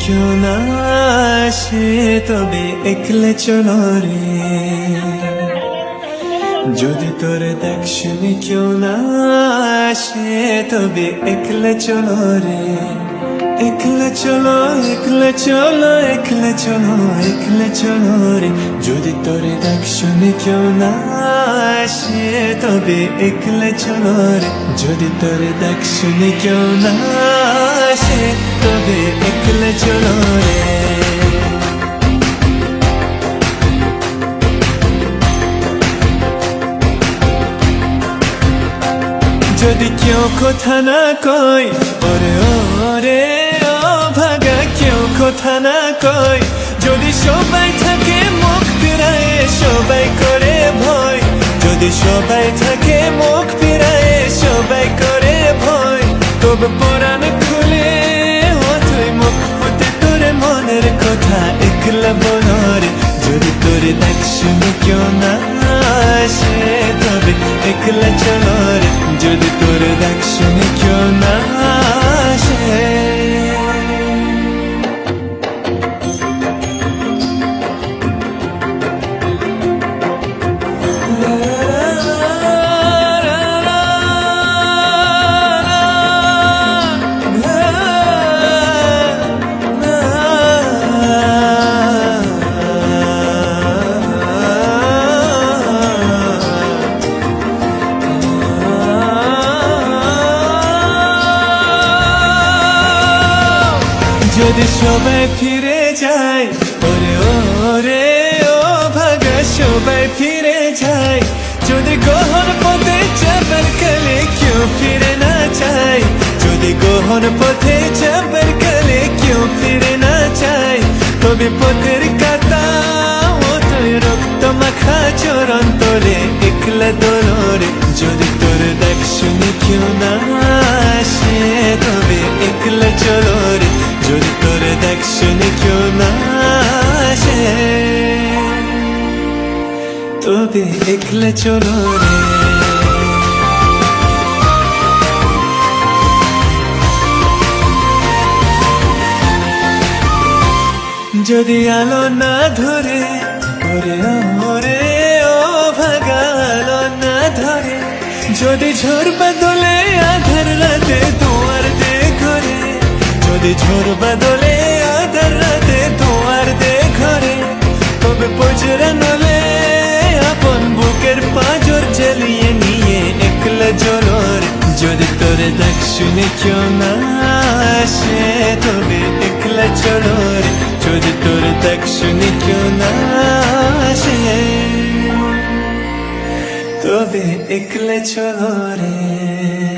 কেউ না আসে তবে একলে চলো রে যদি তোর দেখ কেউ না আসে তবে একলে চলো রে একলে চলো একলে চলো একলে চলো একলে চলো রে যদি তোর দেখ কেউ না আসে তবে একলে চলো রে যদি তোর দেখ কেউ না আসে তবে একলে চলো রে যদি কেউ কথা না কই ওরে ওরে ও ভাগা কেউ কথা না কই যদি সবাই থাকে মুখ ফিরায় সবাই করে ভয় যদি সবাই বলরে যদি তোর দেখ শুনে কেউ না আসে তবে একলা চলো রে যদি তোর দেখ শুনে কেউ না যদি সবাই ফিরে যায়, ওরে ওরে, ও ভাগা, সবাই ফিরে যায়। যদি গহন পথে চাপার কালে কেউ ফিরে না চায় যদি গহন পথে চাপার কালে কেউ ফিরে না চায় তবে পথের কাতা ও রক্ত মাখা চরণ তোলে একলা দোলরে যদি তোর দেখ শুনে কেউ না আসে, তবে একলা চলো রে যদি আসে। তবে চলো যদি আলো না ধরে, ওরে ওরে ও ভাগা আলো না ধরে। যদি ঝড় বাদলে আধার রাতে দুয়ার দে ঘরে, যদি ঝড় বাদলে যদি তোরে দেখ শুনে কেউ না আসে, তবে একলা চলো যদি তোর দেখ শুনে কেউ না আসে, তবে একলা চলো রে।